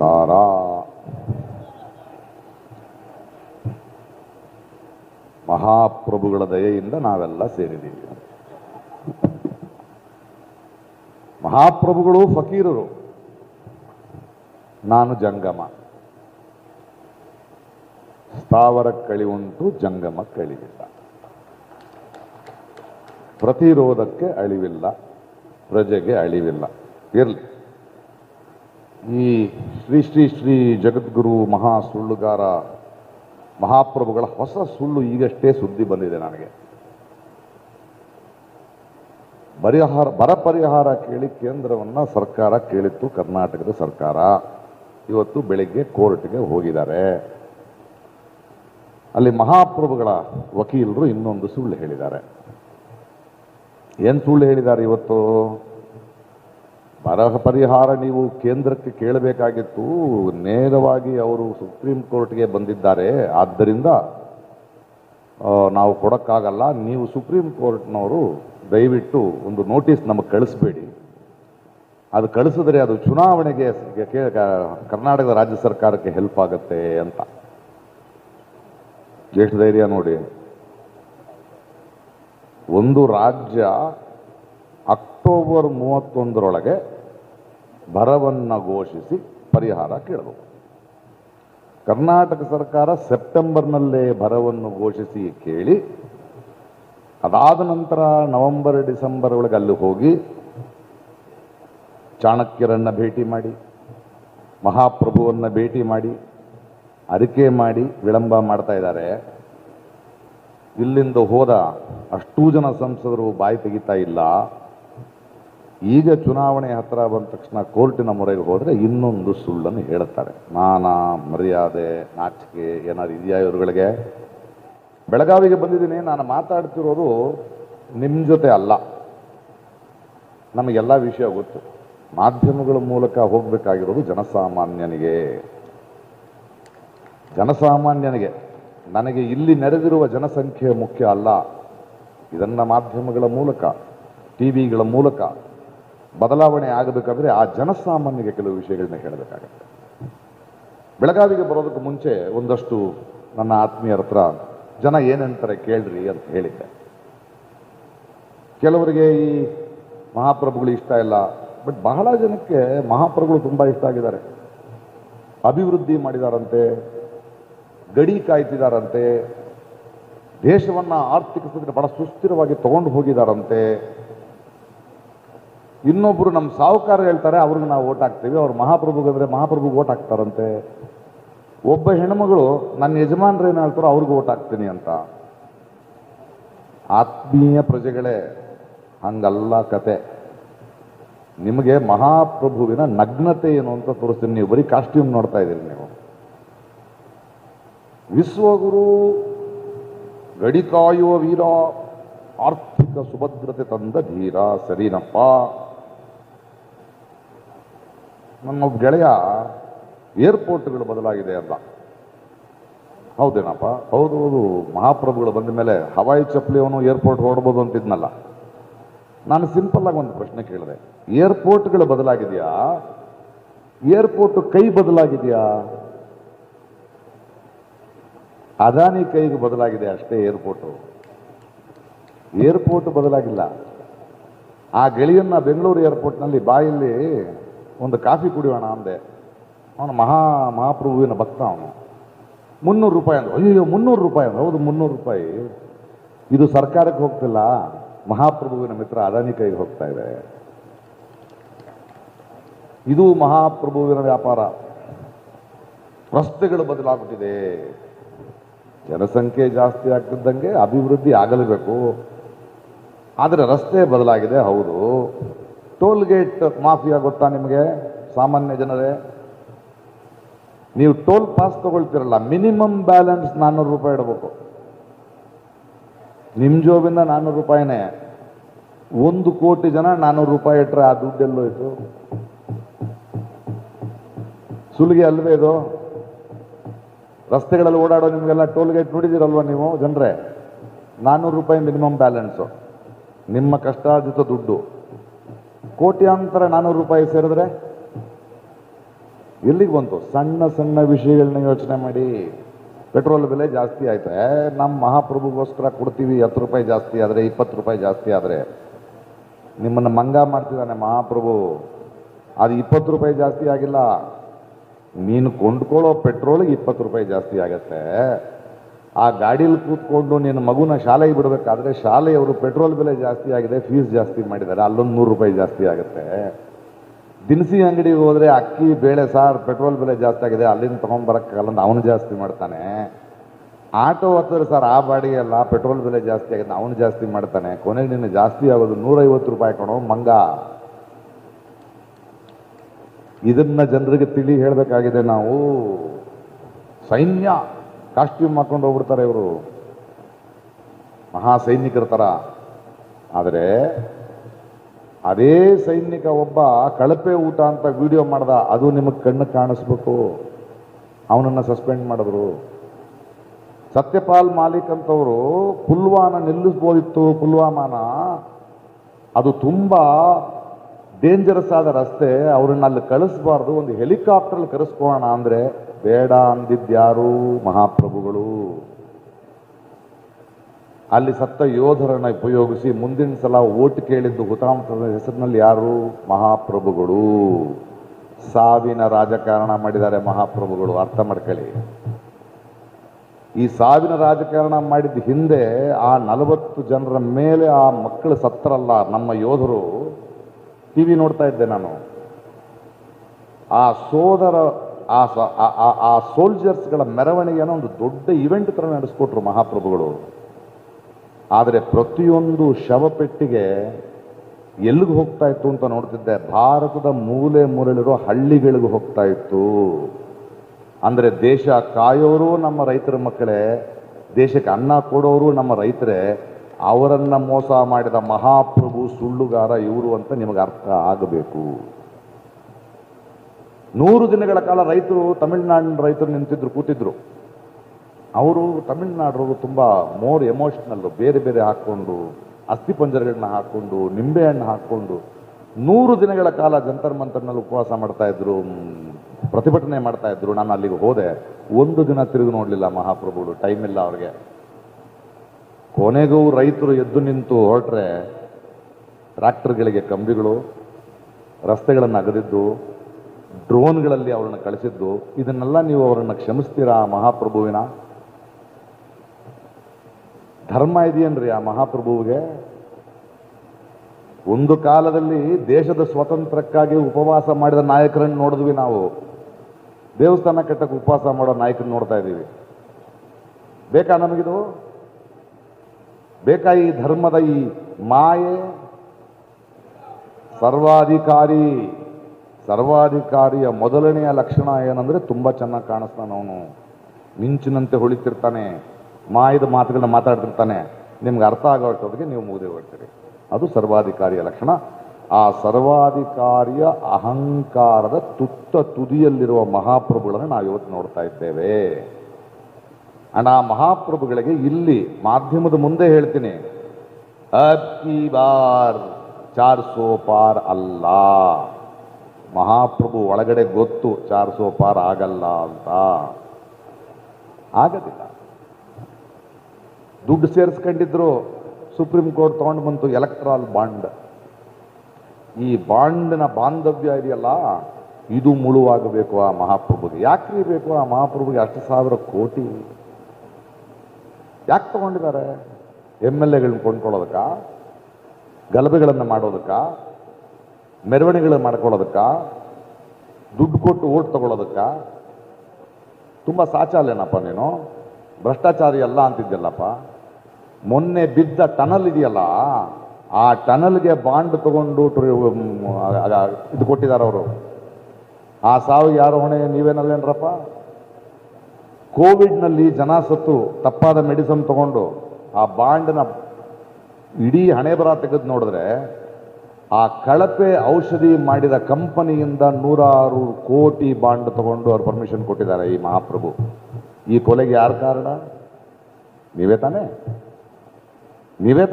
ಸಾರ ಮಹಾಪ್ರಭುಗಳ ದಯೆಯಿಂದ ನಾವೆಲ್ಲ ಸೇರಿದ್ದೀವಿ. ಮಹಾಪ್ರಭುಗಳು ಫಕೀರರು. ನಾನು ಜಂಗಮ. ಸ್ಥಾವರ ಕಳಿ ಉಂಟು, ಜಂಗಮ ಕಳಿವಿಲ್ಲ ಪ್ರತಿರೋಧಕ್ಕೆ ಅಳಿವಿಲ್ಲ, ಪ್ರಜೆಗೆ ಅಳಿವಿಲ್ಲ. ಇರಲಿ. ಈ ಶ್ರೀ ಶ್ರೀ ಶ್ರೀ ಜಗದ್ಗುರು ಮಹಾ ಸುಳ್ಳುಗಾರ ಮಹಾಪ್ರಭುಗಳ ಹೊಸ ಸುಳ್ಳು ಈಗಷ್ಟೇ ಸುದ್ದಿ ಬಂದಿದೆ ನನಗೆ. ಪರಿಹಾರ, ಬರ ಪರಿಹಾರ ಕೇಳಿ ಕೇಂದ್ರವನ್ನ ಸರ್ಕಾರ ಕೇಳಿತ್ತು, ಕರ್ನಾಟಕದ ಸರ್ಕಾರ. ಇವತ್ತು ಬೆಳಿಗ್ಗೆ ಕೋರ್ಟ್ಗೆ ಹೋಗಿದ್ದಾರೆ. ಅಲ್ಲಿ ಮಹಾಪ್ರಭುಗಳ ವಕೀಲರು ಇನ್ನೊಂದು ಸುಳ್ಳು ಹೇಳಿದ್ದಾರೆ. ಏನು ಸುಳ್ಳು ಹೇಳಿದ್ದಾರೆ ಇವತ್ತು? ಬರ ಪರಿಹಾರ ನೀವು ಕೇಂದ್ರಕ್ಕೆ ಕೇಳಬೇಕಾಗಿತ್ತು. ನೇರವಾಗಿ ಅವರು ಸುಪ್ರೀಂ ಕೋರ್ಟ್ಗೆ ಬಂದಿದ್ದಾರೆ. ಆದ್ದರಿಂದ ನಾವು ಕೊಡೋಕ್ಕಾಗಲ್ಲ. ನೀವು ಸುಪ್ರೀಂ ಕೋರ್ಟ್ನವರು ದಯವಿಟ್ಟು ಒಂದು ನೋಟಿಸ್ ನಮಗೆ ಕಳಿಸ್ಬೇಡಿ. ಅದು ಕಳಿಸಿದ್ರೆ ಅದು ಚುನಾವಣೆಗೆ ಕರ್ನಾಟಕದ ರಾಜ್ಯ ಸರ್ಕಾರಕ್ಕೆ ಹೆಲ್ಪ್ ಆಗುತ್ತೆ ಅಂತ. ಎಷ್ಟು ಧೈರ್ಯ ನೋಡಿ. ಒಂದು ರಾಜ್ಯ ಅಕ್ಟೋಬರ್ ಮೂವತ್ತೊಂದರೊಳಗೆ ಬರವನ್ನು ಘೋಷಿಸಿ ಪರಿಹಾರ ಕೇಳಬೇಕು. ಕರ್ನಾಟಕ ಸರ್ಕಾರ ಸೆಪ್ಟೆಂಬರ್ನಲ್ಲೇ ಬರವನ್ನು ಘೋಷಿಸಿ ಕೇಳಿ, ಅದಾದ ನಂತರ ನವೆಂಬರ್, ಡಿಸೆಂಬರ್ ಒಳಗೆ ಅಲ್ಲಿ ಹೋಗಿ ಚಾಣಕ್ಯರನ್ನು ಭೇಟಿ ಮಾಡಿ, ಮಹಾಪ್ರಭುವನ್ನ ಭೇಟಿ ಮಾಡಿ, ಅರಿಕೆ ಮಾಡಿ ವಿಳಂಬ ಮಾಡ್ತಾ ಇದ್ದಾರೆ. ಇಲ್ಲಿಂದ ಹೋದ ಅಷ್ಟೂ ಜನ ಸಂಸದರು ಬಾಯಿ ತೆಗಿತಾ ಇಲ್ಲ. ಈಗ ಚುನಾವಣೆ ಹತ್ತಿರ ಬಂದ ತಕ್ಷಣ ಕೋರ್ಟಿನ ಮೊರೆಗೆ ಹೋದರೆ ಇನ್ನೊಂದು ಸುಳ್ಳನ್ನು ಹೇಳುತ್ತಾರೆ. ಮಾನ ಮರ್ಯಾದೆ, ನಾಚಿಕೆ ಏನಾದ್ರು ಇದೆಯಾ ಇವರುಗಳಿಗೆ? ಬೆಳಗಾವಿಗೆ ಬಂದಿದ್ದೀನಿ, ನಾನು ಮಾತಾಡ್ತಿರೋದು ನಿಮ್ಮ ಜೊತೆ ಅಲ್ಲ. ನಮಗೆಲ್ಲ ವಿಷಯ ಗೊತ್ತು. ಮಾಧ್ಯಮಗಳ ಮೂಲಕ ಹೋಗಬೇಕಾಗಿರೋದು ಜನಸಾಮಾನ್ಯನಿಗೆ. ಜನಸಾಮಾನ್ಯನಿಗೆ. ನನಗೆ ಇಲ್ಲಿ ನೆರೆದಿರುವ ಜನಸಂಖ್ಯೆ ಮುಖ್ಯ ಅಲ್ಲ. ಇದನ್ನ ಮಾಧ್ಯಮಗಳ ಮೂಲಕ, ಟಿವಿಗಳ ಮೂಲಕ ಬದಲಾವಣೆ ಆಗಬೇಕಾದ್ರೆ ಆ ಜನಸಾಮಾನ್ಯರಿಗೆ ಕೆಲವು ವಿಷಯಗಳನ್ನ ಹೇಳಬೇಕಾಗತ್ತೆ. ಬೆಳಗಾವಿಗೆ ಬರೋದಕ್ಕೆ ಮುಂಚೆ ಒಂದಷ್ಟು ನನ್ನ ಆತ್ಮೀಯರ ಹತ್ರ, ಜನ ಏನಂತಾರೆ ಕೇಳ್ರಿ ಅಂತ ಹೇಳಿದ್ದೆ. ಕೆಲವರಿಗೆ ಈ ಮಹಾಪ್ರಭುಗಳು ಇಷ್ಟ ಇಲ್ಲ, ಬಟ್ ಬಹಳ ಜನಕ್ಕೆ ಮಹಾಪ್ರಭುಗಳು ತುಂಬಾ ಇಷ್ಟ ಆಗಿದ್ದಾರೆ. ಅಭಿವೃದ್ಧಿ ಮಾಡಿದಾರಂತೆ, ಗಡಿ ಕಾಯ್ತಿದಾರಂತೆ, ದೇಶವನ್ನ ಆರ್ಥಿಕ ಸ್ಥಿತಿ ಬಹಳ ಸುಸ್ಥಿರವಾಗಿ ತಗೊಂಡು ಹೋಗಿದಾರಂತೆ ಇನ್ನೊಬ್ರು ನಮ್ಮ ಸಾಹುಕಾರ ಹೇಳ್ತಾರೆ, ಅವ್ರಿಗೆ ನಾವು ಓಟ್ ಹಾಕ್ತೀವಿ. ಅವ್ರು ಮಹಾಪ್ರಭುಗಂದ್ರೆ ಮಹಾಪ್ರಭುಗೆ ಓಟ್ ಹಾಕ್ತಾರಂತೆ. ಒಬ್ಬ ಹೆಣ್ಮಗಳು, ನನ್ನ ಯಜಮಾನ್ರು ಏನು ಹೇಳ್ತಾರೋ ಅವ್ರಿಗೆ ಓಟ್ ಹಾಕ್ತೀನಿ ಅಂತ. ಆತ್ಮೀಯ ಪ್ರಜೆಗಳೇ, ಹಂಗಲ್ಲ ಕತೆ. ನಿಮಗೆ ಮಹಾಪ್ರಭುವಿನ ನಗ್ನತೆ ಏನು ಅಂತ ತೋರಿಸ್ತೀನಿ. ನೀವು ಬರೀ ಕಾಸ್ಟ್ಯೂಮ್ ನೋಡ್ತಾ ಇದ್ದೀರಿ ನೀವು. ವಿಶ್ವಗುರು ಗಡಿ ಕಾಯುವ ವೀರ ಆರ್ಥಿಕ ಸುಭದ್ರತೆ ತಂದ ಧೀರ ಸರಿನಪ್ಪ. ನನ್ನ ಗೆಳೆಯ ಏರ್ಪೋರ್ಟ್ಗಳು ಬದಲಾಗಿದೆ ಅಲ್ಲ ಹೌದೇನಪ್ಪ? ಹೌದು ಹೌದು. ಮಹಾಪ್ರಭುಗಳು ಬಂದ ಮೇಲೆ ಹವಾಯಿ ಚಪ್ಪಲಿ ಅವನು ಏರ್ಪೋರ್ಟ್ ಹೊರಡ್ಬೋದು ಅಂತಿದ್ನಲ್ಲ. ನಾನು ಸಿಂಪಲ್ ಆಗಿ ಒಂದು ಪ್ರಶ್ನೆ ಕೇಳಿದೆ. ಏರ್ಪೋರ್ಟ್ಗಳು ಬದಲಾಗಿದೆಯಾ? ಏರ್ಪೋರ್ಟ್ ಕೈ ಬದಲಾಗಿದೆಯಾ? ಅದಾನಿ ಕೈಗೆ ಬದಲಾಗಿದೆ ಅಷ್ಟೇ ಏರ್ಪೋರ್ಟು. ಏರ್ಪೋರ್ಟ್ ಬದಲಾಗಿಲ್ಲ. ಆ ಗೆಳೆಯನ್ನ ಬೆಂಗಳೂರು ಏರ್ಪೋರ್ಟ್ನಲ್ಲಿ ಬಾಯಲ್ಲಿ ಒಂದು ಕಾಫಿ ಕುಡಿಯೋಣ ಅಂದೆ. ಅವನು ಮಹಾ ಮಹಾಪ್ರಭುವಿನ ಭಕ್ತ ಅವನು. ಮುನ್ನೂರು ರೂಪಾಯಿ ಅಂದ. ಅಯ್ಯೋ ಮುನ್ನೂರು ರೂಪಾಯಿ ಅಂದ್ರೆ ಹೌದು, ಮುನ್ನೂರು ರೂಪಾಯಿ. ಇದು ಸರ್ಕಾರಕ್ಕೆ ಹೋಗ್ತಿಲ್ಲ. ಮಹಾಪ್ರಭುವಿನ ಮಿತ್ರ ಅದಾನಿ ಕೈಗೆ ಹೋಗ್ತಾ ಇದೆ. ಇದು ಮಹಾಪ್ರಭುವಿನ ವ್ಯಾಪಾರ. ರಸ್ತೆಗಳು ಬದಲಾಗುತ್ತಿದೆ ಜನಸಂಖ್ಯೆ ಜಾಸ್ತಿ ಆಗ್ತಿದ್ದಂಗೆ ಅಭಿವೃದ್ಧಿ ಆಗಲೇಬೇಕು. ಆದರೆ ರಸ್ತೆ ಬದಲಾಗಿದೆ, ಹೌದು. ಟೋಲ್ ಗೇಟ್ ಮಾಫಿಯಾ ಗೊತ್ತಾ ನಿಮಗೆ, ಸಾಮಾನ್ಯ ಜನರೇ? ನೀವು ಟೋಲ್ ಪಾಸ್ ತಗೊಳ್ತಿರಲ್ಲ, ಮಿನಿಮಮ್ ಬ್ಯಾಲೆನ್ಸ್ ನಾನ್ನೂರು ರೂಪಾಯಿ ಇಡಬೇಕು. ನಿಮ್ಮ ಜೋಬಿಂದ ನಾನ್ನೂರು ರೂಪಾಯಿನೇ. ಒಂದು ಕೋಟಿ ಜನ ನಾನ್ನೂರು ರೂಪಾಯಿ ಇಟ್ಟರೆ ಆ ದುಡ್ಡೆಲ್ಲೋ ಇತ್ತು ಸುಲಿಗೆ ಅಲ್ವೇ ಇದು? ರಸ್ತೆಗಳಲ್ಲಿ ಓಡಾಡೋ ನಿಮಗೆಲ್ಲ ಟೋಲ್ ಗೇಟ್ ನೋಡಿದಿರಲ್ವ ನೀವು, ಜನರೇ? ನಾನ್ನೂರು ರೂಪಾಯಿ ಮಿನಿಮಮ್ ಬ್ಯಾಲೆನ್ಸು. ನಿಮ್ಮ ಕಷ್ಟಾರ್ಜಿತ ದುಡ್ಡು. ಕೋಟ್ಯಾಂತರ ನಾನ್ನೂರು ರೂಪಾಯಿ ಸೇರಿದ್ರೆ ಎಲ್ಲಿಗೆ ಬಂತು? ಸಣ್ಣ ಸಣ್ಣ ವಿಷಯಗಳನ್ನ ಯೋಚನೆ ಮಾಡಿ. ಪೆಟ್ರೋಲ್ ಬೆಲೆ ಜಾಸ್ತಿ ಆಯ್ತು? ನಮ್ಮ ಮಹಾಪ್ರಭುಗೋಸ್ಕರ ಕೊಡ್ತೀವಿ ಹತ್ತು ರೂಪಾಯಿ ಜಾಸ್ತಿ ಆದರೆ, ಇಪ್ಪತ್ತು ರೂಪಾಯಿ ಜಾಸ್ತಿ ಆದರೆ. ನಿಮ್ಮನ್ನು ಮಂಗ ಮಾಡ್ತಿದ್ದಾನೆ ಮಹಾಪ್ರಭು. ಅದು ಇಪ್ಪತ್ತು ರೂಪಾಯಿ ಜಾಸ್ತಿ ಆಗಿಲ್ಲ. ನೀನು ಕೊಂಡ್ಕೊಳ್ಳೋ ಪೆಟ್ರೋಲ್ಗೆ ಇಪ್ಪತ್ತು ರೂಪಾಯಿ ಜಾಸ್ತಿ ಆಗತ್ತೆ. ಆ ಗಾಡೀಲಿ ಕೂತ್ಕೊಂಡು ನಿನ್ನ ಮಗುನ ಶಾಲೆಗೆ ಬಿಡಬೇಕಾದ್ರೆ ಶಾಲೆಯವರು ಪೆಟ್ರೋಲ್ ಬೆಲೆ ಜಾಸ್ತಿ ಆಗಿದೆ ಫೀಸ್ ಜಾಸ್ತಿ ಮಾಡಿದ್ದಾರೆ, ಅಲ್ಲೊಂದು ನೂರು ರೂಪಾಯಿ ಜಾಸ್ತಿ ಆಗುತ್ತೆ. ದಿನಸಿ ಅಂಗಡಿಗೆ ಹೋದರೆ ಅಕ್ಕಿ, ಬೇಳೆ, ಸಾರ್ ಪೆಟ್ರೋಲ್ ಬೆಲೆ ಜಾಸ್ತಿ ಆಗಿದೆ, ಅಲ್ಲಿಂದ ತೊಗೊಂಬರೋಕ್ಕಾಗಲ್ಲ ಅವನು ಜಾಸ್ತಿ ಮಾಡ್ತಾನೆ. ಆಟೋ ಹತ್ತಿರ ಸರ್ ಆ ಬಾಡಿಗೆ ಅಲ್ಲ ಪೆಟ್ರೋಲ್ ಬೆಲೆ ಜಾಸ್ತಿ ಆಗಿದೆ, ಅವನು ಜಾಸ್ತಿ ಮಾಡ್ತಾನೆ. ಕೊನೆಗೆ ನಿನ್ನ ಜಾಸ್ತಿ ಆಗೋದು ನೂರೈವತ್ತು ರೂಪಾಯಿ ಕೊಡೋ ಮಂಗ. ಇದನ್ನ ಜನರಿಗೆ ತಿಳಿ ಹೇಳಬೇಕಾಗಿದೆ ನಾವು. ಸೈನ್ಯ. ಕಾಸ್ಟ್ಯೂಮ್ ಹಾಕೊಂಡು ಹೋಗ್ಬಿಡ್ತಾರೆ ಇವರು. ಮಹಾ ಸೈನಿಕರ ಥರ ಆದರೆ ಅದೇ ಸೈನಿಕ ಒಬ್ಬ ಕಳಪೆ ಊಟ ಅಂತ ವಿಡಿಯೋ ಮಾಡ್ದ, ಅದು ನಿಮಗೆ ಕಣ್ಣು ಕಾಣಿಸ್ಬೇಕು. ಅವನನ್ನು ಸಸ್ಪೆಂಡ್ ಮಾಡಿದ್ರು. ಸತ್ಯಪಾಲ್ ಮಾಲಿಕ್ ಅಂತವರು ಪುಲ್ವಾನ ನಿಲ್ಲಿಸ್ಬೋದಿತ್ತು, ಪುಲ್ವಾಮಾನ. ಅದು ತುಂಬಾ ಡೇಂಜರಸ್ ಆದ ರಸ್ತೆ. ಅವ್ರನ್ನ ಅಲ್ಲಿ ಕಳಿಸ್ಬಾರ್ದು. ಒಂದು ಹೆಲಿಕಾಪ್ಟರ್ ಕರೆಸ್ಕೋಣ ಅಂದ್ರೆ ಬೇಡ ಅಂದಿದ್ಯಾರು ಮಹಾಪ್ರಭುಗಳು? ಅಲ್ಲಿ ಸತ್ತ ಯೋಧರನ್ನ ಉಪಯೋಗಿಸಿ ಮುಂದಿನ ಸಲ ಓಟ್ ಕೇಳಿದ್ದು ಹುತಾಂಶದ ಹೆಸರಿನಲ್ಲಿ ಯಾರು? ಮಹಾಪ್ರಭುಗಳು. ಸಾವಿನ ರಾಜಕಾರಣ ಮಾಡಿದ್ದಾರೆ ಮಹಾಪ್ರಭುಗಳು. ಅರ್ಥ ಮಾಡ್ಕೊಳ್ಳಿ. ಈ ಸಾವಿನ ರಾಜಕಾರಣ ಮಾಡಿದ ಹಿಂದೆ ಆ ನಲವತ್ತು ಜನರ ಮೇಲೆ ಆ ಮಕ್ಕಳು ಸತ್ತರಲ್ಲ ನಮ್ಮ ಯೋಧರು? ಟಿವಿ ನೋಡ್ತಾ ಇದ್ದೆ ನಾನು. ಆ ಸೋದರ ಆ ಆ ಸೋಲ್ಜರ್ಸ್ಗಳ ಮೆರವಣಿಗೆಯನ್ನು ಒಂದು ದೊಡ್ಡ ಇವೆಂಟ್ ಥರ ನಡೆಸ್ಕೊಟ್ರು ಮಹಾಪ್ರಭುಗಳು. ಆದರೆ ಪ್ರತಿಯೊಂದು ಶವಪೆಟ್ಟಿಗೆ ಎಲ್ಲಿಗೆ ಹೋಗ್ತಾ ಇತ್ತು ಅಂತ ನೋಡ್ತಿದ್ದೆ. ಭಾರತದ ಮೂಲೆ ಮೂಲೆಯಲ್ಲಿರೋ ಹಳ್ಳಿಗಳಿಗೂ ಹೋಗ್ತಾ ಇತ್ತು. ಅಂದರೆ ದೇಶ ಕಾಯೋರು ನಮ್ಮ ರೈತರ ಮಕ್ಕಳೇ, ದೇಶಕ್ಕೆ ಅನ್ನ ಕೊಡೋರು ನಮ್ಮ ರೈತರೇ, ಅವರನ್ನು ಮೋಸ ಮಾಡಿದ ಮಹಾಪ್ರಭು ಸುಳ್ಳುಗಾರ ಇವರು ಅಂತ ನಿಮಗೆ ಅರ್ಥ ಆಗಬೇಕು. ನೂರು ದಿನಗಳ ಕಾಲ ರೈತರು, ತಮಿಳ್ನಾಡಿನ ರೈತರು ನಿಂತಿದ್ರು, ಕೂತಿದ್ರು. ಅವರು ತಮಿಳುನಾಡವರು ತುಂಬ ಮೋರ್ ಎಮೋಷನಲ್, ಬೇರೆ ಬೇರೆ ಹಾಕ್ಕೊಂಡು ಅಸ್ಥಿಪಂಜರಗಳನ್ನ ಹಾಕ್ಕೊಂಡು, ನಿಂಬೆಹಣ್ಣು ಹಾಕ್ಕೊಂಡು, ನೂರು ದಿನಗಳ ಕಾಲ ಜಂತರ್ ಮಂತರ್ನಲ್ಲಿ ಉಪವಾಸ ಮಾಡ್ತಾ ಇದ್ರು ಪ್ರತಿಭಟನೆ ಮಾಡ್ತಾ ಇದ್ರು. ನಾನು ಅಲ್ಲಿಗೆ ಹೋದೆ. ಒಂದು ದಿನ ತಿರುಗಿ ನೋಡಲಿಲ್ಲ ಮಹಾಪ್ರಭುಗಳು ಟೈಮ್ ಇಲ್ಲ ಅವ್ರಿಗೆ. ಕೊನೆಗೂ ರೈತರು ಎದ್ದು ನಿಂತು ಹೊರಟ್ರೆ ಟ್ರ್ಯಾಕ್ಟರ್ಗಳಿಗೆ ಕಂಬಿಗಳು, ರಸ್ತೆಗಳನ್ನು ಅಗದಿದ್ದು ಡ್ರೋನ್ಗಳಲ್ಲಿ ಅವರನ್ನು ಕಳಿಸಿದ್ದು, ಇದನ್ನೆಲ್ಲ ನೀವು ಅವರನ್ನು ಕ್ಷಮಿಸ್ತೀರಾ ಮಹಾಪ್ರಭುವಿನ? ಧರ್ಮ ಇದೆಯೇನ್ರಿ ಆ ಮಹಾಪ್ರಭುವಿಗೆ? ಒಂದು ಕಾಲದಲ್ಲಿ ದೇಶದ ಸ್ವಾತಂತ್ರ್ಯಕ್ಕಾಗಿ ಉಪವಾಸ ಮಾಡಿದ ನಾಯಕರನ್ನು ನೋಡಿದ್ವಿ ನಾವು. ದೇವಸ್ಥಾನ ಕಟ್ಟಕ್ಕೆ ಉಪವಾಸ ಮಾಡೋ ನಾಯಕನ ನೋಡ್ತಾ ಇದ್ದೀವಿ. ಬೇಕಾ ನಮಗಿದು? ಬೇಕಾ ಈ ಧರ್ಮದ ಈ ಮಾಯೆ? ಸರ್ವಾಧಿಕಾರಿ. ಸರ್ವಾಧಿಕಾರಿಯ ಮೊದಲನೆಯ ಲಕ್ಷಣ ಏನಂದ್ರೆ ತುಂಬಾ ಚೆನ್ನಾಗಿ ಕಾಣಿಸ್ತಾನೆ ಅವನು. ಮಿಂಚಿನಂತೆ ಹೊಳಿತಿರ್ತಾನೆ. ಮಾಯದ ಮಾತುಗಳನ್ನ ಮಾತಾಡ್ತಿರ್ತಾನೆ. ನಿಮ್ಗೆ ಅರ್ಥ ಆಗೋಷ್ಟೊತ್ತಿಗೆ ನೀವು ಮುಗಿದೇ ಹೋಗ್ತೀರಿ. ಅದು ಸರ್ವಾಧಿಕಾರಿಯ ಲಕ್ಷಣ. ಆ ಸರ್ವಾಧಿಕಾರಿಯ ಅಹಂಕಾರದ ತುತ್ತ ತುದಿಯಲ್ಲಿರುವ ಮಹಾಪ್ರಭುಗಳನ್ನು ನಾವು ಇವತ್ತು ನೋಡ್ತಾ ಇದ್ದೇವೆ. ಅಂಡ್ ಆ ಮಹಾಪ್ರಭುಗಳಿಗೆ ಇಲ್ಲಿ ಮಾಧ್ಯಮದ ಮುಂದೆ ಹೇಳ್ತೀನಿ. ಅಕ್ಕಿ ಬಾರ್ ಚಾರ್ ಸೋ ಪಾರ್ ಅಲ್ಲ. ಮಹಾಪ್ರಭು ಒಳಗಡೆ ಗೊತ್ತು ಚಾರ್ ಪಾರ ಆಗಲ್ಲ ಅಂತ. ಆಗದಿಲ್ಲ. ದುಡ್ಡು ಸೇರಿಸ್ಕೊಂಡಿದ್ರು ಸುಪ್ರೀಂ ಕೋರ್ಟ್ ತಗೊಂಡು ಬಂತು ಎಲೆಕ್ಟ್ರಾಲ್ ಬಾಂಡ್. ಈ ಬಾಂಡ್ನ ಬಾಂಧವ್ಯ ಇದೆಯಲ್ಲ, ಇದು ಮುಳುವಾಗಬೇಕು ಆ ಮಹಾಪ್ರಭುಗೆ. ಯಾಕ್ರಿ ಬೇಕು ಆ ಮಹಾಪ್ರಭುಗೆ? ಅಷ್ಟು ಸಾವಿರ ಕೋಟಿ. ಯಾಕೆ ತಗೊಂಡಿದ್ದಾರೆ? ಎಂ ಎಲ್ ಎಗಳನ್ನ ಕೊಂಡ್ಕೊಳ್ಳೋದಕ್ಕ? ಗಲಭೆಗಳನ್ನು ಮಾಡೋದಕ್ಕ? ಮೆರವಣಿಗೆಗಳನ್ನು ಮಾಡ್ಕೊಳ್ಳೋದಕ್ಕ? ದುಡ್ಡು ಕೊಟ್ಟು ಓಟ್ ತಗೊಳ್ಳೋದಕ್ಕ? ತುಂಬ ಸಾಚಾಲ್ಯನಪ್ಪ ನೀನು. ಭ್ರಷ್ಟಾಚಾರಿ ಅಲ್ಲ ಅಂತಿದ್ದಲ್ಲಪ್ಪ ಮೊನ್ನೆ ಬಿದ್ದ ಟನಲ್ ಇದೆಯಲ್ಲ, ಆ ಟನಲ್ಗೆ ಬಾಂಡ್ ತಗೊಂಡು ಇದು ಕೊಟ್ಟಿದ್ದಾರೆ ಅವರು. ಆ ಸಾವು ಯಾರು ಹೊಣೆ, ನೀವೇನಲ್ಲೇನ್ರಪ್ಪ? ಕೋವಿಡ್ನಲ್ಲಿ ಜನ ಸತ್ತು ತಪ್ಪಾದ ಮೆಡಿಸನ್ ತಗೊಂಡು ಆ ಬಾಂಡ್ನ ಇಡೀ ಹಣೆ ಬರ ತೆಗೆದು ನೋಡಿದ್ರೆ ಆ ಕಳಪೆ ಔಷಧಿ ಮಾಡಿದ ಕಂಪನಿಯಿಂದ ನೂರಾರು ಕೋಟಿ ಬಾಂಡ್ ತಗೊಂಡು ಅವ್ರು ಪರ್ಮಿಷನ್ ಕೊಟ್ಟಿದ್ದಾರೆ ಈ ಮಹಾಪ್ರಭು. ಈ ಕೊಲೆಗೆ ಯಾರು ಕಾರಣ? ನೀವೇ ತಾನೇ? ನೀವೇ